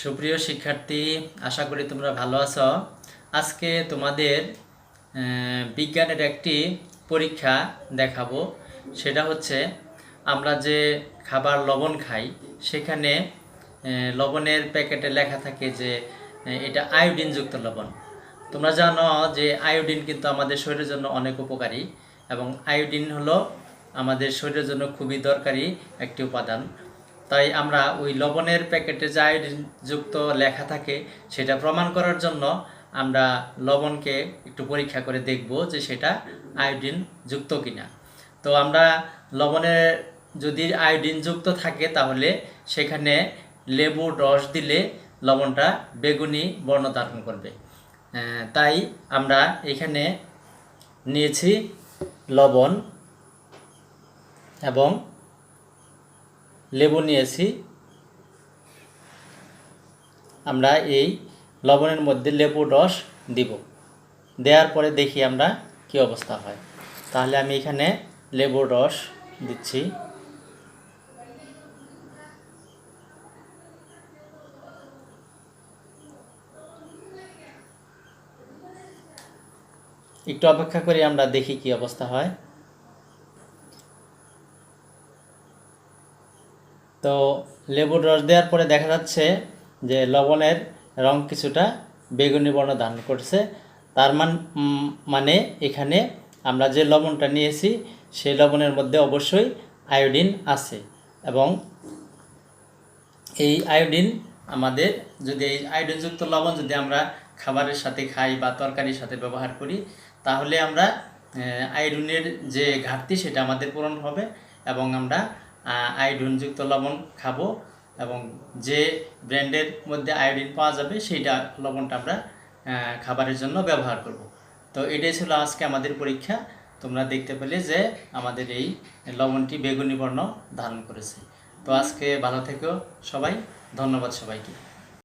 সুপ্রিয় শিক্ষার্থী, আশা করি তোমরা ভালো আছো। আজকে তোমাদের বিজ্ঞানের একটি পরীক্ষা দেখাবো। সেটা হচ্ছে, আমরা যে খাবার লবণ খাই, সেখানে লবণের প্যাকেটে লেখা থাকে যে এটা আয়োডিনযুক্ত লবণ। তোমরা জানো যে আয়োডিন কিন্তু আমাদের শরীরের জন্য অনেক উপকারী এবং আয়োডিন হলো আমাদের শরীরের জন্য খুবই দরকারি একটি উপাদান। তাই আমরা ওই লবণের প্যাকেটে যে আয়োডিন যুক্ত লেখা থাকে সেটা প্রমাণ করার জন্য আমরা লবণকে একটু পরীক্ষা করে দেখব যে সেটা আয়োডিন যুক্ত কিনা। তো আমরা লবণের যদি আয়োডিন যুক্ত থাকে তাহলে সেখানে লেবুর রস দিলে লবণটা বেগুনি বর্ণ ধারণ করবে। তাই আমরা এখানে নিয়েছি লবণ এবং লেবু নিয়েছি। আমরা এই লবণের মধ্যে লেবুর রস দিব। দেওয়ার পরে দেখি আমরা কি অবস্থা হয়। তাহলে আমি এখানে লেবুর রস দিচ্ছি। একটু অপেক্ষা করি আমরা দেখি কি অবস্থা হয়। তো লেবুর রস দেওয়ার পরে দেখা যাচ্ছে যে লবণের রং কিছুটা বেগুনি বর্ণ ধারণ করছে। তার মান মানে এখানে আমরা যে লবণটা নিয়েছি, সেই লবণের মধ্যে অবশ্যই আয়োডিন আছে এবং এই আয়োডিন আমাদের যদি এই আয়োডিনযুক্ত লবণ যদি আমরা খাবারের সাথে খাই বা তরকারির সাথে ব্যবহার করি, তাহলে আমরা আয়োডিনের যে ঘাটতি সেটা আমাদের পূরণ হবে এবং আমরা আয়োডিনযুক্ত লবণ খাব এবং যে ব্র্যান্ডের মধ্যে আয়োডিন পাওয়া যাবে সেইটা লবণটা আমরা খাবারের জন্য ব্যবহার করব। তো এটাই ছিল আজকে আমাদের পরীক্ষা। তোমরা দেখতে পেলে যে আমাদের এই লবণটি বেগুনি বর্ণ ধারণ করেছে। তো আজকে ভালো থেকো সবাই, ধন্যবাদ সবাইকে।